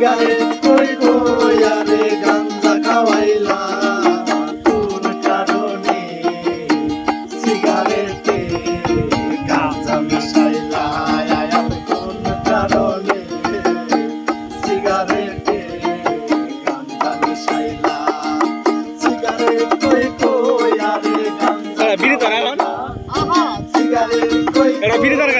Cigarette কই কই আরে গাঞ্জা খাওয়াইলা। তোর কারণে সিগারেটে গাঞ্জা মিশাইলা। আয়াম কোন কারণে সিগারেটে গাঞ্জা মিশাইলা? সিগারেট কই কই আরে গাঞ্জা বিড়ি ধরা এখন? সিগারেট কই এরা বিড়ি ধরা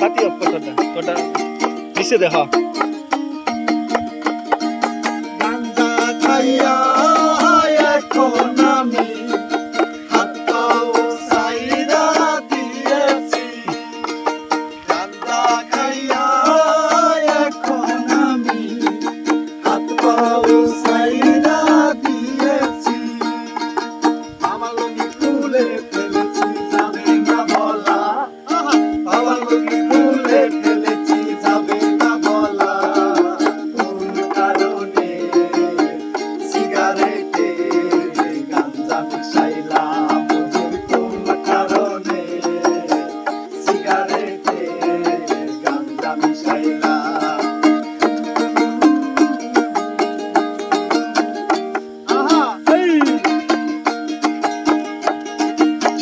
বাতি অফ কর তোটা তোটা নিচে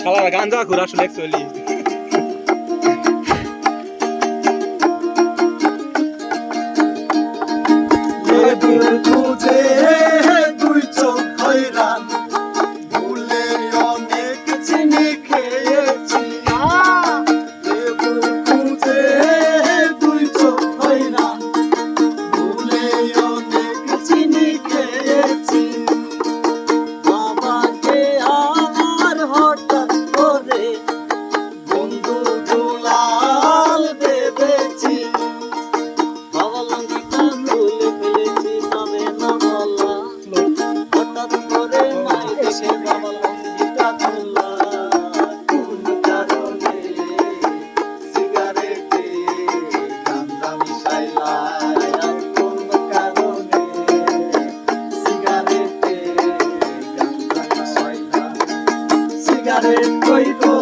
শালা গাঞ্জা ঘুরা শুনে চলি তাদের কই কো